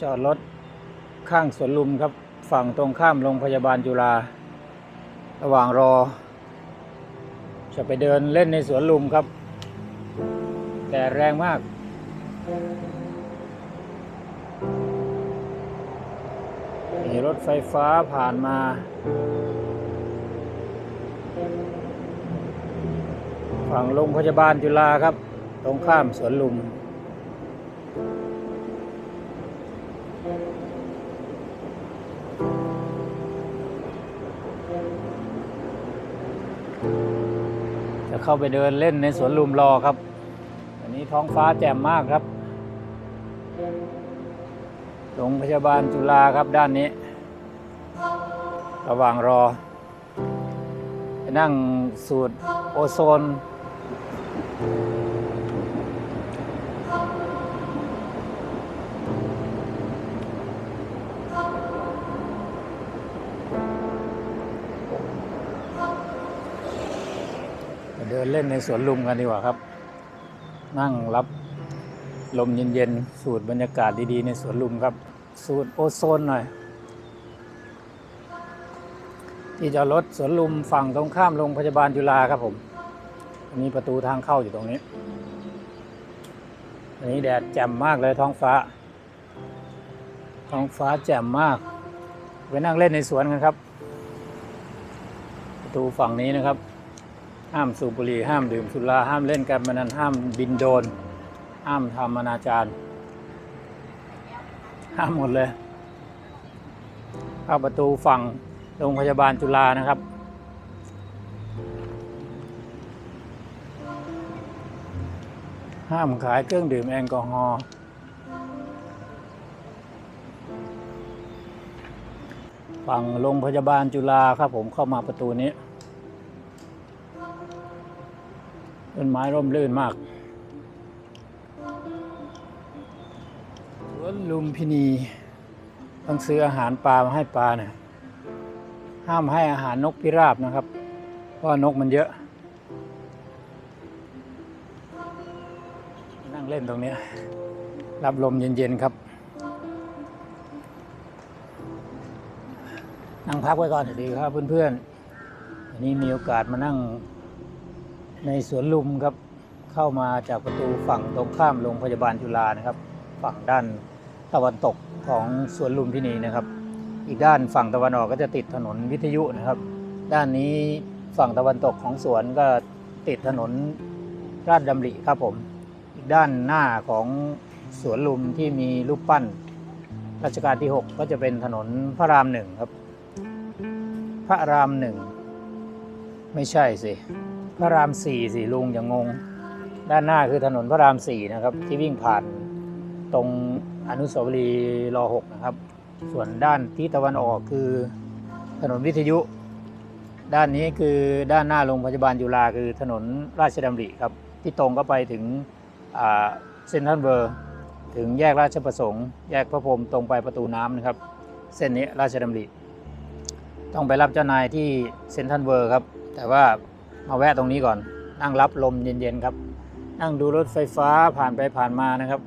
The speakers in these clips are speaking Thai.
จอดรถข้างสวนลุมครับ ฝั่งตรงข้ามโรงพยาบาลจุฬาระหว่างรอ จะไปเดินเล่นในสวนลุมครับ แต่แรงมาก มีรถไฟฟ้าผ่านมาฝั่งโรงพยาบาลจุฬาครับ ตรงข้ามสวนลุม เข้าไปเดินเล่นในสวนลุมรอครับอันนี้ท้องฟ้าแจ่มมากครับโรงพยาบาลจุฬาครับด้านนี้ ระหว่างรอไปนั่งสูตรโอโซน เดินเล่นในสวนลุมกันดีกว่าครับ นั่งรับลมเย็นๆ สูดบรรยากาศดีๆ ในสวนลุมครับ สูดโอโซนหน่อย ที่จอดรถสวนลุมฝั่งตรงข้ามโรงพยาบาลจุฬาครับผมมีประตูทางเข้าอยู่ตรงนี้ อันนี้แดดแจ่มมากเลยท้องฟ้า ท้องฟ้าแจ่มมาก ไปนั่งเล่นในสวนกันครับ ประตูฝั่งนี้นะครับ ห้ามสูบบุหรี่ห้ามดื่มสุราห้ามเล่นการพนันห้ามบินโดน ห้ามทำอนาจารห้ามหมดเลยเข้าประตูฝั่งโรงพยาบาลจุฬานะครับห้ามขายเครื่องดื่มแอลกอฮอล์ ฝั่งโรงพยาบาลจุฬาครับผมเข้ามาประตูนี้ ต้นไม้ร่มรื่นมากสวนลุมพินี ต้องซื้ออาหารปลามาให้ปลาเนี่ยห้ามให้อาหารนกพิราบนะครับ เพราะนกมันเยอะ นั่งเล่นตรงนี้ รับลมเย็นๆครับ นั่งพักไว้ก่อนดีครับเพื่อนๆวันนี้มีโอกาสมานั่ง ในสวนลุมครับเข้ามาจากประตูฝั่งตรงข้ามโรงพยาบาลจุฬานะครับ ฝั่งด้านตะวันตกของสวนลุมพินีนะครับ อีกด้านฝั่งตะวันออกก็จะติดถนนวิทยุนะครับ ด้านนี้ฝั่งตะวันตกของสวนก็ติดถนนราชดำริครับผม อีกด้านหน้าของสวนลุมที่มีรูปปั้นรัชกาลที่ 6 ก็จะเป็นถนนพระรามหนึ่งครับ พระรามหนึ่งไม่ใช่สิ พระรามสี่สี่ลุงอย่างงง ด้านหน้าคือถนนพระรามสี่นะครับ ที่วิ่งผ่านตรงอนุสาวรีย์รอหกนะครับ ส่วนด้านที่ตะวันออกคือถนนวิทยุ ด้านนี้คือด้านหน้าโรงพยาบาลจุฬาคือถนนราชดำริครับ ที่ตรงก็ไปถึงเซนทรัลเวอร์ ถึงแยกราชประสงค์ แยกพระพรมตรงไปประตูน้ำนะครับ เส้นนี้ราชดำริต้องไปรับเจ้านายที่เซนทรัลเวอร์ครับ แต่ว่า มาแวะตรงนี้ก่อน นั่งรับลมเย็นๆครับ นั่งดูรถไฟฟ้าผ่านไปผ่านมานะครับ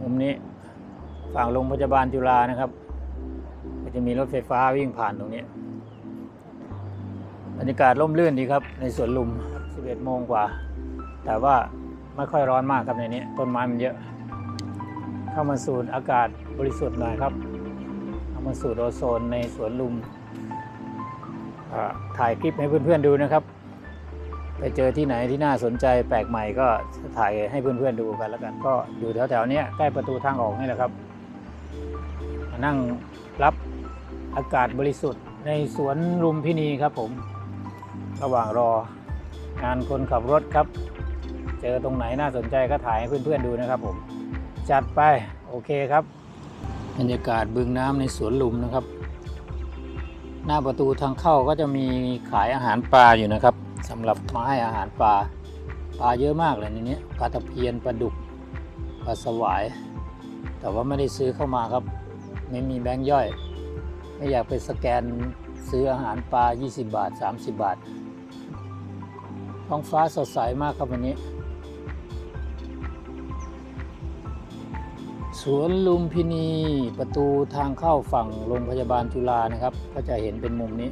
มุมนี้ฝั่งโรงพยาบาลจุฬานะครับ ก็จะมีรถไฟฟ้าวิ่งผ่านตรงนี้บรรยากาศร่มรื่นดีครับ ในสวนลุม 11 โมงกว่า แต่ว่าไม่ค่อยร้อนมากครับในนี้ ต้นไม้มันเยอะ เข้ามาสูดอากาศบริสุทธิ์หน่อยครับ เข้ามาสูดโอโซนในสวนลุมอ่าถ่ายคลิปให้เพื่อนๆดูนะครับ ไปเจอที่ไหนที่น่าสนใจแปลกใหม่ก็ถ่ายให้เพื่อนๆดูกันแล้วกัน ก็อยู่แถวๆนี้ใกล้ประตูทางออกนี่แหละครับ นั่งรับอากาศบริสุทธิ์ในสวนลุมพินีครับผมระหว่างรองานคนขับรถครับ เจอตรงไหนน่าสนใจก็ถ่ายให้เพื่อนๆดูนะครับผม จัดไปโอเคครับบรรยากาศบึงน้ำในสวนลุมนะครับ หน้าประตูทางเข้าก็จะมีขายอาหารปลาอยู่นะครับ สำหรับมาให้อาหารปลาปลาเยอะมากเลยในนี้ปลาตะเพียนปลาดุกปลาสวาย แต่ว่าไม่ได้ซื้อเข้ามาครับ ไม่มีแบงค์ย่อย ไม่อยากไปสแกนซื้ออาหารปลา 20 บาท 30 บาท ท้องฟ้าสดใสมากครับวันนี้ สวนลุมพินีประตูทางเข้าฝั่งโรงพยาบาลจุฬานะครับ ก็จะเห็นเป็นมุมนี้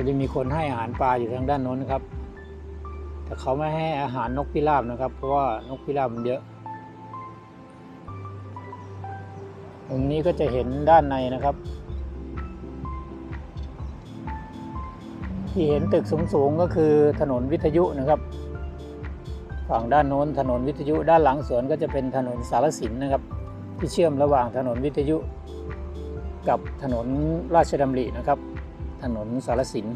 ก็จะมีคนให้อาหารปลาอยู่ทางด้านโน้นนะครับ แต่เขาไม่ให้อาหารนกพิราบนะครับ เพราะว่านกพิราบมันเยอะตรงนี้ก็จะเห็นด้านในนะครับ ที่เห็นตึกสูงๆก็คือถนนวิทยุนะครับฝั่งด้านโน้นถนนวิทยุด้านหลังสวนก็จะเป็นถนนสารสินนะครับ ที่เชื่อมระหว่างถนนวิทยุ กับถนนราชดำรินะครับ ถนนสารสิน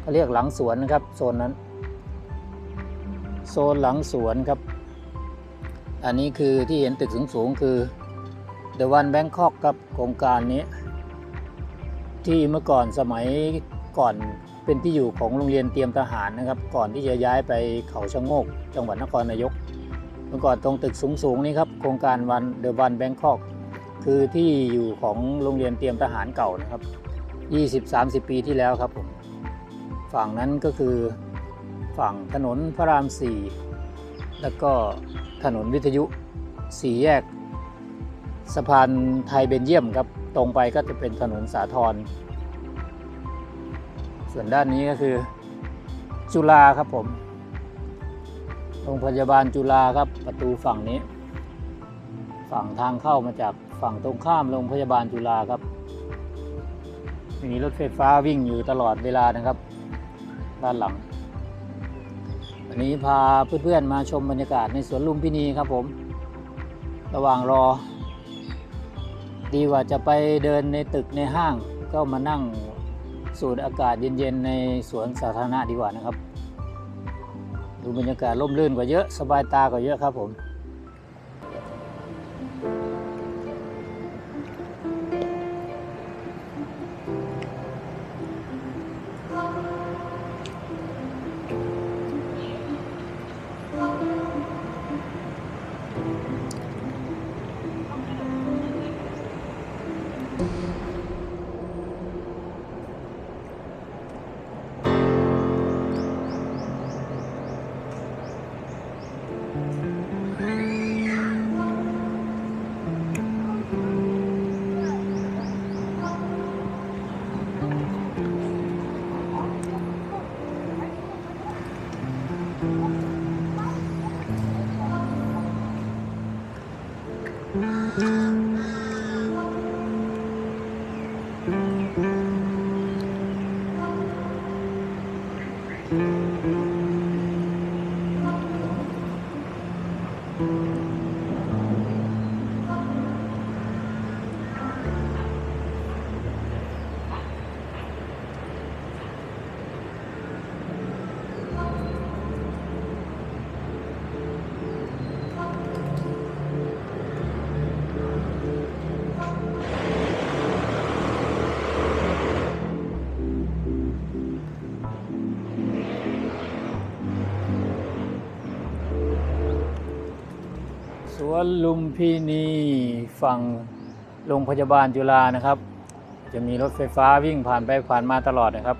เขาเรียกหลังสวนนะครับ โซนนั้น โซนหลังสวนครับ อันนี้คือที่เห็นตึกสูงๆคือ The One Bangkok ครับโครงการนี้ ที่เมื่อก่อนสมัยก่อนเป็นที่อยู่ของโรงเรียนเตรียมทหารนะครับ ก่อนที่จะย้ายไปเขาชะโงก จังหวัดนครนายก เมื่อก่อนตรงตึกสูงๆนี้ครับโครงการวันเดอะวันแบงคอกคือที่อยู่ของโรงเรียนเตรียมทหารเก่านะครับ 20-30 ปีที่แล้วครับผม ฝั่งนั้นก็คือฝั่งถนนพระราม 4 แล้วก็ถนนวิทยุสี่แยกสะพานไทยเบนเยียมครับ ตรงไปก็จะเป็นถนนสาทร ส่วนด้านนี้ก็คือจุฬาครับผม โรงพยาบาลจุฬาครับประตูฝั่งนี้ ฝั่งทางเข้ามาจากฝั่งตรงข้ามโรงพยาบาลจุฬาครับ มีรถไฟฟ้าวิ่งอยู่ตลอดเวลานะครับ ด้านหลัง วันนี้พาเพื่อนๆมาชมบรรยากาศในสวนลุมพินีครับผม ระหว่างรอ ดีกว่าจะไปเดินในตึกในห้าง ก็มานั่งสูดอากาศเย็นๆในสวนสาธารณะดีกว่านะครับ ดูบรรยากาศร่มรื่นกว่าเยอะ สบายตากว่าเยอะครับผม ส วนลุมพินีฝั่งโรงพยาบาลจุฬานะครับ จะมีรถไฟฟ้าวิ่งผ่านไปผ่านมาตลอดนะครับ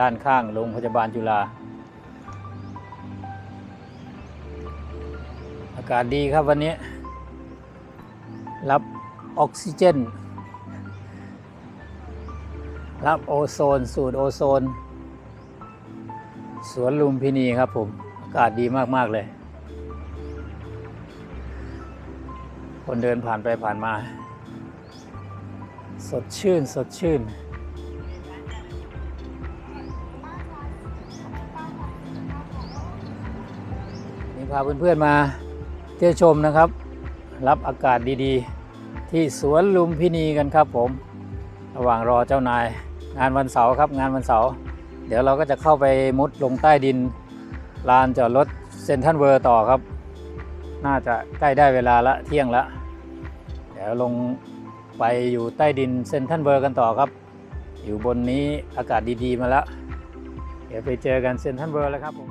ด้านข้างโรงพยาบาลจุฬาอากาศดีครับวันนี้ รับออกซิเจน รับโอโซน สูดโอโซน สวนลุมพินีครับผม อากาศดีมาก ๆ เลย คนเดินผ่านไปผ่านมา สดชื่น สดชื่น นี่พาเพื่อนๆมาเที่ยวชมนะครับ รับอากาศดีๆ ที่สวนลุมพินีกันครับผม ระหว่างรอเจ้านาย งานวันเสาร์ครับงานวันเสาร์เดี๋ยวเราก็จะเข้าไปมุดลงใต้ดินลานจอดรถเซนทันเวอร์ต่อครับ น่าจะใกล้ได้เวลาละเที่ยงละเดี๋ยวลงไปอยู่ใต้ดินเซนทันเบอร์กันต่อครับ อยู่บนนี้อากาศดีๆมาแล้ว เดี๋ยวไปเจอกันเซนทันเบอร์แล้วครับผม